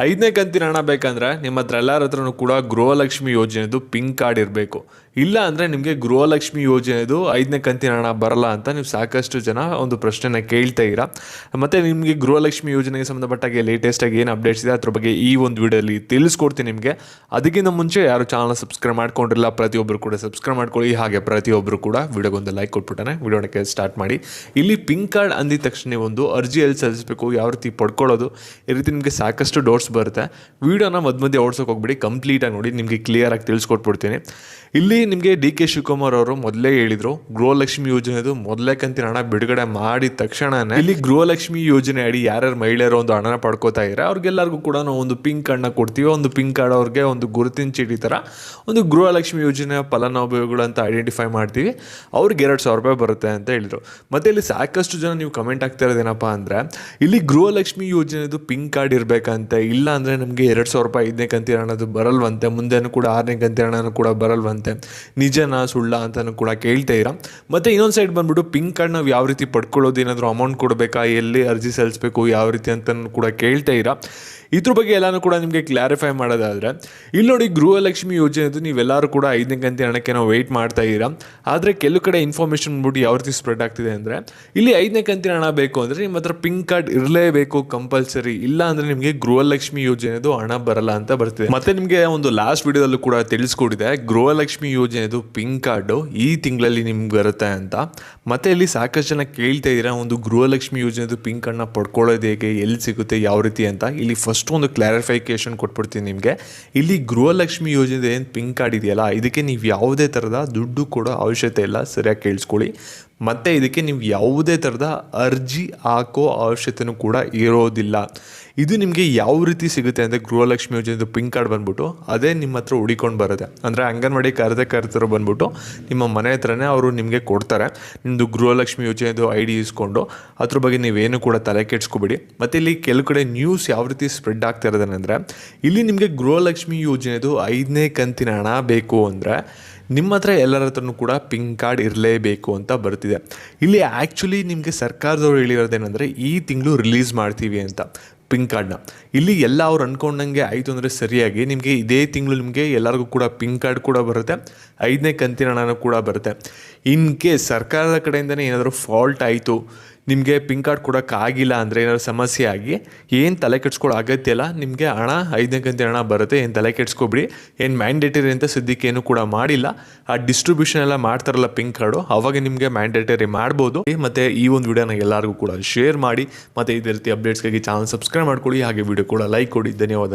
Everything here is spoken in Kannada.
ಐದನೇ ಕಂತಿನ ಹಣ ಬೇಕಂದ್ರೆ ನಿಮ್ಮ ಹತ್ರ ಎಲ್ಲರ ಹತ್ರನೂ ಕೂಡ ಗೃಹಲಕ್ಷ್ಮಿ ಯೋಜನೆದು ಪಿಂಕ್ ಕಾರ್ಡ್ ಇರಬೇಕು. ಇಲ್ಲ ಅಂದರೆ ನಿಮಗೆ ಗೃಹಲಕ್ಷ್ಮಿ ಯೋಜನೆದು ಐದನೇ ಕಂತಿನ ಹಣ ಬರಲ್ಲ ಅಂತ ನೀವು ಸಾಕಷ್ಟು ಜನ ಒಂದು ಪ್ರಶ್ನೆನ ಕೇಳ್ತಾ ಇರ. ಮತ್ತು ನಿಮಗೆ ಗೃಹಲಕ್ಷ್ಮಿ ಯೋಜನೆಗೆ ಸಂಬಂಧಪಟ್ಟಾಗೆ ಲೇಟೆಸ್ಟಾಗಿ ಏನು ಅಪ್ಡೇಟ್ಸ್ ಇದೆ, ಅದ್ರ ಬಗ್ಗೆ ಈ ಒಂದು ವಿಡಿಯೋಲಿ ತಿಳಿಸ್ಕೊಡ್ತೀನಿ ನಿಮಗೆ. ಅದಕ್ಕಿಂತ ಮುಂಚೆ ಯಾರು ಚಾನಲ್ ಸಬ್ಸ್ಕ್ರೈಬ್ ಮಾಡ್ಕೊಂಡಿರಲ್ಲ ಪ್ರತಿಯೊಬ್ಬರು ಕೂಡ ಸಬ್ಸ್ಕ್ರೈಬ್ ಮಾಡ್ಕೊಳ್ಳಿ. ಹಾಗೆ ಪ್ರತಿಯೊಬ್ಬರು ಕೂಡ ವಿಡಿಯೋಗೊಂದು ಲೈಕ್ ಕೊಟ್ಬಿಟ್ಟಾನೆ ವಿಡಿಯೋನಕ್ಕೆ ಸ್ಟಾರ್ಟ್ ಮಾಡಿ. ಇಲ್ಲಿ ಪಿಂಕ್ ಕಾರ್ಡ್ ಅಂದಿದ ತಕ್ಷಣ ಒಂದು ಅರ್ಜಿ ಎಲ್ಲಿ ಸಲ್ಲಿಸಬೇಕು, ಯಾವ ರೀತಿ ಪಡ್ಕೊಳ್ಳೋದು, ಈ ರೀತಿ ನಿಮಗೆ ಸಾಕಷ್ಟು ಡೌಟ್ಸ್ ಬರುತ್ತೆ. ವಿಡಿಯೋನ ಮಧ್ಯ ಮಧ್ಯೆ ಓಡ್ಸೋಕೆ ಹೋಗ್ಬಿಡಿ ಕಂಪ್ಲೀಟಾಗಿ ನೋಡಿ, ನಿಮಗೆ ಕ್ಲಿಯರಾಗಿ ತಿಳಿಸ್ಕೊಟ್ಬಿಡ್ತೀನಿ. ಇಲ್ಲಿ ನಿಮಗೆ ಡಿ ಕೆ ಶಿವಕುಮಾರ್ ಅವರು ಮೊದಲೇ ಹೇಳಿದರು, ಗೃಹಲಕ್ಷ್ಮಿ ಯೋಜನೆದು ಮೊದಲೇ ಕಂತಿನ ಹಣ ಬಿಡುಗಡೆ ಮಾಡಿದ ತಕ್ಷಣನೇ ಇಲ್ಲಿ ಗೃಹಲಕ್ಷ್ಮಿ ಯೋಜನೆ ಅಡಿ ಯಾರ್ಯಾರು ಮಹಿಳೆಯರು ಒಂದು ಹಣನ ಪಡ್ಕೋತಾ ಇದ್ದಾರೆ ಅವ್ರಿಗೆಲ್ಲರಿಗೂ ಕೂಡ ನಾವು ಒಂದು ಪಿಂಕ್ ಕಾರ್ಡ್ನ ಕೊಡ್ತೀವಿ, ಒಂದು ಪಿಂಕ್ ಕಾರ್ಡ್ ಅವ್ರಿಗೆ ಒಂದು ಗುರುತಿನ ಚೀಟಿ ಥರ ಒಂದು ಗೃಹಲಕ್ಷ್ಮಿ ಯೋಜನೆಯ ಫಲಾನುಭವಿಗಳು ಅಂತ ಐಡೆಂಟಿಫೈ ಮಾಡ್ತೀವಿ, ಅವ್ರಿಗೆ ಎರಡು ಸಾವಿರ ರೂಪಾಯಿ ಬರುತ್ತೆ ಅಂತ ಹೇಳಿದರು. ಮತ್ತು ಇಲ್ಲಿ ಸಾಕಷ್ಟು ಜನ ನೀವು ಕಮೆಂಟ್ ಆಗ್ತಾ ಇರೋದೇನಪ್ಪ ಅಂದರೆ, ಇಲ್ಲಿ ಗೃಹಲಕ್ಷ್ಮಿ ಯೋಜನೆದು ಪಿಂಕ್ ಕಾರ್ಡ್ ಇರಬೇಕಂತೆ ಇಲ್ಲ ಅಂದರೆ ನಮಗೆ ಎರಡು ಸಾವಿರ ರೂಪಾಯಿ ಐದನೇ ಕಂತಿನ ಹಣದು ಬರಲ್ವಂತೆ, ಮುಂದೆನೂ ಕೂಡ ಆರನೇ ಕಂತಿನ ಹಣನೂ ಕೂಡ ಬರಲ್ವಂತೆ. ನಿಜನಾ ಸುಳ್ಳ ಅಂತಲೂ ಕೂಡ ಕೇಳ್ತಾ ಇರ. ಮತ್ತು ಇನ್ನೊಂದು ಸೈಡ್ ಬಂದ್ಬಿಟ್ಟು ಪಿಂಕ್ ಕಾರ್ಡ್ ನಾವು ಯಾವ ರೀತಿ ಪಡ್ಕೊಳ್ಳೋದು ಏನಾದರೂ ಅಮೌಂಟ್ ಕೊಡಬೇಕಾ, ಎಲ್ಲಿ ಅರ್ಜಿ ಸಲ್ಲಿಸಬೇಕು, ಯಾವ ರೀತಿ ಅಂತಲೂ ಕೂಡ ಕೇಳ್ತಾ ಇರ. ಇದ್ರ ಬಗ್ಗೆ ಎಲ್ಲಾನು ಕೂಡ ನಿಮಗೆ ಕ್ಲಾರಿಫೈ ಮಾಡೋದಾದರೆ ಇಲ್ಲಿ ನೋಡಿ ಗೃಹಲಕ್ಷ್ಮಿ ಯೋಜನೆದು ನೀವೆಲ್ಲರೂ ಕೂಡ ಐದನೇ ಕಂತಿನ ಹಣಕ್ಕೆ ನಾವು ವೆಯ್ಟ್ ಮಾಡ್ತಾ ಇದ್ದೀರಾ. ಆದರೆ ಕೆಲವು ಕಡೆ ಇನ್ಫಾರ್ಮೇಷನ್ ಬಿಟ್ಟು ಯಾವ ರೀತಿ ಸ್ಪ್ರೆಡ್ ಆಗ್ತಿದೆ ಅಂದರೆ, ಇಲ್ಲಿ ಐದನೇ ಕಂತಿನ ಹಣ ಬೇಕು ಅಂದರೆ ನಿಮ್ಮ ಹತ್ರ ಪಿಂಕ್ ಕಾರ್ಡ್ ಇರಲೇಬೇಕು ಕಂಪಲ್ಸರಿ ಇಲ್ಲ ಅಂದರೆ ನಿಮಗೆ ಗೃಹಲಕ್ಷ್ಮಿ ಯೋಜನೆದು ಹಣ ಬರಲ್ಲ ಅಂತ ಬರ್ತಿದೆ. ಮತ್ತೆ ನಿಮಗೆ ಒಂದು ಲಾಸ್ಟ್ ವಿಡಿಯೋದಲ್ಲೂ ಕೂಡ ತಿಳಿಸ್ಕೊಟ್ಟಿದೆ ಗೃಹಲಕ್ಷ್ಮಿ ಯೋಜನೆದು ಪಿಂಕ್ ಕಾರ್ಡು ಈ ತಿಂಗಳಲ್ಲಿ ನಿಮ್ಗೆ ಬರುತ್ತೆ ಅಂತ. ಮತ್ತೆ ಇಲ್ಲಿ ಸಾಕಷ್ಟು ಜನ ಕೇಳ್ತಾ ಇದ್ದೀರಾ, ಒಂದು ಗೃಹಲಕ್ಷ್ಮಿ ಯೋಜನೆದು ಪಿಂಕ್ ಕಾರ್ಡ್ನ ಪಡ್ಕೊಳ್ಳೋದು ಹೇಗೆ, ಎಲ್ಲಿ ಸಿಗುತ್ತೆ, ಯಾವ ರೀತಿ ಅಂತ. ಇಲ್ಲಿ ಫಸ್ಟ್ ಒಂದು ಕ್ಲಾರಿಫಿಕೇಶನ್ ಕೊಟ್ಬಿಡ್ತೀನಿ ನಿಮಗೆ. ಇಲ್ಲಿ ಗೃಹಲಕ್ಷ್ಮಿ ಯೋಜನೆ ಏನು ಪಿಂಕ್ ಕಾರ್ಡ್ ಇದೆಯಲ್ಲ, ಇದಕ್ಕೆ ನೀವು ಯಾವುದೇ ಥರದ ದುಡ್ಡು ಕೊಡೋ ಅವಶ್ಯಕತೆ ಇಲ್ಲ, ಸರಿಯಾಗಿ ಕೇಳಿಸ್ಕೊಳ್ಳಿ. ಮತ್ತು ಇದಕ್ಕೆ ನೀವು ಯಾವುದೇ ಥರದ ಅರ್ಜಿ ಹಾಕೋ ಅವಶ್ಯತೆಯೂ ಕೂಡ ಇರೋದಿಲ್ಲ. ಇದು ನಿಮಗೆ ಯಾವ ರೀತಿ ಸಿಗುತ್ತೆ ಅಂದರೆ ಗೃಹಲಕ್ಷ್ಮಿ ಯೋಜನೆದು ಪಿಂಕ್ ಕಾರ್ಡ್ ಬಂದ್ಬಿಟ್ಟು, ಅದೇ ನಿಮ್ಮ ಹತ್ರ ಹುಡಿಕೊಂಡು ಬರುತ್ತೆ ಅಂದರೆ ಅಂಗನವಾಡಿ ಕಾರ್ಯಕರ್ತರು ಬಂದ್ಬಿಟ್ಟು ನಿಮ್ಮ ಮನೆ ಹತ್ರನೇ ಅವರು ನಿಮಗೆ ಕೊಡ್ತಾರೆ. ನಿಮ್ಮದು ಗೃಹಲಕ್ಷ್ಮಿ ಯೋಜನೆದು ಐ ಡಿ ಇಸ್ಕೊಂಡು, ಅದ್ರ ಬಗ್ಗೆ ನೀವೇನು ಕೂಡ ತಲೆ ಕೆಡ್ಸ್ಕೊಬೇಡಿ. ಮತ್ತು ಇಲ್ಲಿ ಕೆಲವು ಕಡೆ ನ್ಯೂಸ್ ಯಾವ ರೀತಿ ಸ್ಪ್ರೆಡ್ ಆಗ್ತಾ ಇರೋದೇನೆಂದರೆ, ಇಲ್ಲಿ ನಿಮಗೆ ಗೃಹಲಕ್ಷ್ಮಿ ಯೋಜನೆದು ಐದನೇ ಕಂತಿನ ಹಣ ಬೇಕು ಅಂದರೆ ನಿಮ್ಮ ಹತ್ರ ಎಲ್ಲರ ಹತ್ರನೂ ಕೂಡ ಪಿಂಕ್ ಕಾರ್ಡ್ ಇರಲೇಬೇಕು ಅಂತ ಬರ್ತಿದೆ. ಇಲ್ಲಿ ಆ್ಯಕ್ಚುಲಿ ನಿಮಗೆ ಸರ್ಕಾರದವ್ರು ಹೇಳಿರೋದೇನೆಂದರೆ ಈ ತಿಂಗಳು ರಿಲೀಸ್ ಮಾಡ್ತೀವಿ ಅಂತ ಪಿಂಕ್ ಕಾರ್ಡ್ನ. ಇಲ್ಲಿ ಎಲ್ಲ ಅವ್ರು ಅಂದ್ಕೊಂಡಂಗೆ ಆಯಿತು ಅಂದರೆ ಸರಿಯಾಗಿ ನಿಮಗೆ ಇದೇ ತಿಂಗಳು ನಿಮಗೆ ಎಲ್ಲರಿಗೂ ಕೂಡ ಪಿಂಕ್ ಕಾರ್ಡ್ ಕೂಡ ಬರುತ್ತೆ, ಐದನೇ ಕಂತಿನ ಹಣನೂ ಕೂಡ ಬರುತ್ತೆ. ಇನ್ ಕೇಸ್ ಸರ್ಕಾರದ ಕಡೆಯಿಂದನೇ ಏನಾದರೂ ಫಾಲ್ಟ್ ಆಯಿತು ನಿಮಗೆ ಪಿಂಕ್ ಕಾರ್ಡ್ ಕೊಡೋಕ್ಕಾಗಿಲ್ಲ ಅಂದರೆ ಏನಾದ್ರು ಸಮಸ್ಯೆ ಆಗಿ ಏನು ತಲೆ ಕೆಡ್ಸ್ಕೊಳ್ಳೋ ಅಗತ್ಯ ಇಲ್ಲ, ನಿಮಗೆ ಹಣ, ಐದನೇ ಗಂತೆ ಹಣ ಬರುತ್ತೆ, ಏನು ತಲೆ ಕೆಡ್ಸ್ಕೊಬಿಡಿ. ಏನು ಮ್ಯಾಂಡೇಟರಿ ಅಂತ ಸದ್ಯಕ್ಕೆ ಏನು ಕೂಡ ಮಾಡಿಲ್ಲ. ಆ ಡಿಸ್ಟ್ರಿಬ್ಯೂಷನ್ ಎಲ್ಲ ಮಾಡ್ತಾರಲ್ಲ ಪಿಂಕ್ ಕಾರ್ಡು, ಅವಾಗ ನಿಮಗೆ ಮ್ಯಾಂಡೇಟರಿ ಮಾಡ್ಬೋದು. ಮತ್ತು ಈ ಒಂದು ವಿಡಿಯೋನ ಎಲ್ಲರಿಗೂ ಕೂಡ ಶೇರ್ ಮಾಡಿ, ಮತ್ತು ಇದೇ ರೀತಿ ಅಪ್ಡೇಟ್ಸ್ಗಾಗಿ ಚಾನಲ್ ಸಬ್ಸ್ಕ್ರೈಬ್ ಮಾಡ್ಕೊಳ್ಳಿ, ಹಾಗೆ ವಿಡಿಯೋ ಕೂಡ ಲೈಕ್ ಕೊಡಿ. ಧನ್ಯವಾದ